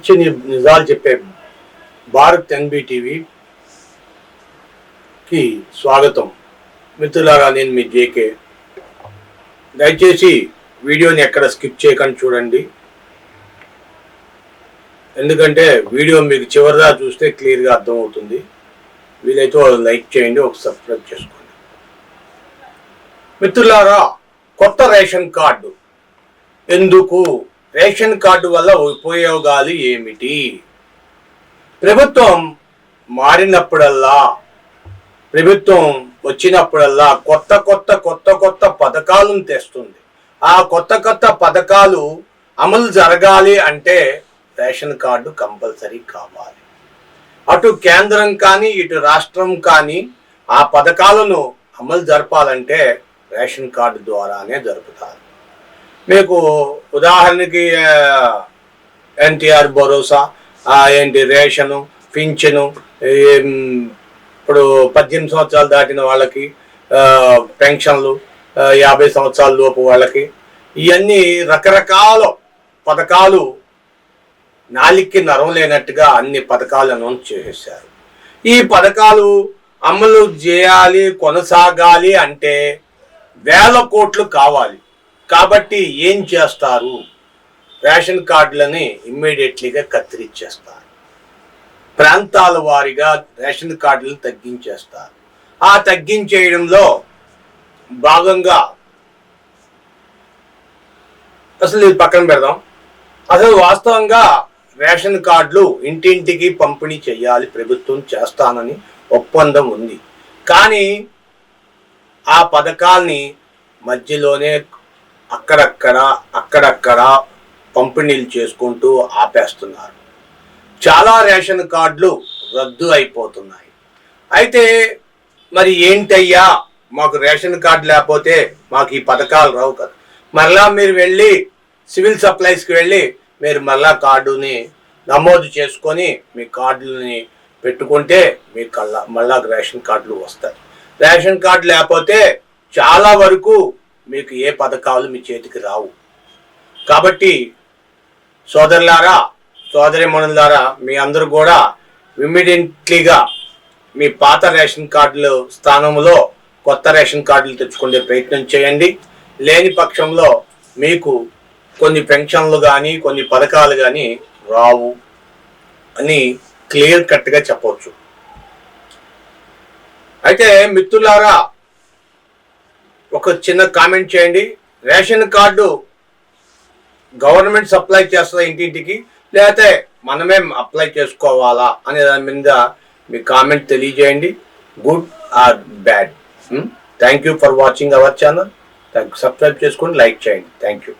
మంచి నిజాలు చెప్పే భారత్ ఎన్బిటీవీకి స్వాగతం. మిత్రులారా నేను మీ జేకే. దయచేసి వీడియోని ఎక్కడ స్కిప్ చేయకుండా చూడండి. ఎందుకంటే వీడియో మీకు చివరిదా చూస్తే క్లియర్గా అర్థమవుతుంది. వీలైతే వాళ్ళు లైక్ చేయండి ఒక సబ్స్క్రైబ్ చేసుకోండి. మిత్రులారా కొత్త రేషన్ కార్డు. ఎందుకు? రేషన్ కార్డు వల్ల ఉపయోగాలు ఏమిటి? ప్రభుత్వం మారినప్పుడల్లా ప్రభుత్వం వచ్చినప్పుడల్లా కొత్త కొత్త కొత్త కొత్త పథకాలను తెస్తుంది. ఆ కొత్త కొత్త పథకాలు అమలు జరగాలి అంటే రేషన్ కార్డు కంపల్సరీ కావాలి. అటు కేంద్రం కానీ ఇటు రాష్ట్రం కానీ ఆ పథకాలను అమలు జరపాలంటే రేషన్ కార్డు ద్వారానే జరుపుతారు. మీకు ఉదాహరణకి ఎన్టీఆర్ భరోసా ఏంటి రేషను పింఛను ఇప్పుడు పద్దెనిమిది సంవత్సరాలు దాటిన వాళ్ళకి పెన్షన్లు యాభై సంవత్సరాల లోపు వాళ్ళకి ఇవన్నీ రకరకాల పథకాలు నాలిక్కి నరం లేనట్టుగా అన్ని పథకాలు అనౌన్స్ చేసేసారు ఈ పథకాలు అమలు చేయాలి కొనసాగాలి అంటే వేల కోట్లు కావాలి. కాబట్టి ఏం చేస్తారు? రేషన్ కార్డులని ఇమ్మీడియట్లీగా కత్తిరించేస్తారు ప్రాంతాల వారీగా రేషన్ కార్డులను తగ్గించేస్తారు. ఆ తగ్గించేయడంలో భాగంగా అసలు ఇది పక్కన పెడదాం. అసలు వాస్తవంగా రేషన్ కార్డులు ఇంటింటికి పంపిణీ చేయాలి ప్రభుత్వం చేస్తానని ఒప్పందం ఉంది. కానీ ఆ పథకాల్ని మధ్యలోనే అక్కడక్కడ అక్కడక్కడ పంపిణీలు చేసుకుంటూ ఆపేస్తున్నారు. చాలా రేషన్ కార్డులు రద్దు అయిపోతున్నాయి. అయితే మరి ఏంటయ్యా? మాకు రేషన్ కార్డు లేకపోతే మాకు ఈ పథకాలు రావు కదా. మరలా మీరు వెళ్ళి సివిల్ సప్లైస్కి వెళ్ళి మీరు మరలా కార్డుని నమోదు చేసుకొని మీ కార్డులని పెట్టుకుంటే మీకు కల్లా మళ్ళా రేషన్ కార్డులు వస్తాయి. రేషన్ కార్డు లేకపోతే చాలా వరకు మీకు ఏ పథకాలు మీ చేతికి రావు. కాబట్టి సోదరులారా సోదరిమణులారా మీ అందరూ కూడా ఇమ్మీడియట్లీగా మీ పాత రేషన్ కార్డులు స్థానంలో కొత్త రేషన్ కార్డులు తెచ్చుకునే ప్రయత్నం చేయండి. లేని పక్షంలో మీకు కొన్ని పెన్షన్లు కానీ కొన్ని పథకాలు కానీ రావు అని క్లియర్ కట్గా చెప్పవచ్చు. అయితే మిత్రులారా ఒక చిన్న కామెంట్ చేయండి. రేషన్ కార్డు గవర్నమెంట్ సప్లై చేస్తుందా ఇంటింటికి? లేకపోతే మనమే అప్లై చేసుకోవాలా అనే దాని మీద మీ కామెంట్ తెలియజేయండి. Good or bad thank you for watching our channel subscribe చేసుకోండి లైక్ చేయండి. Thank you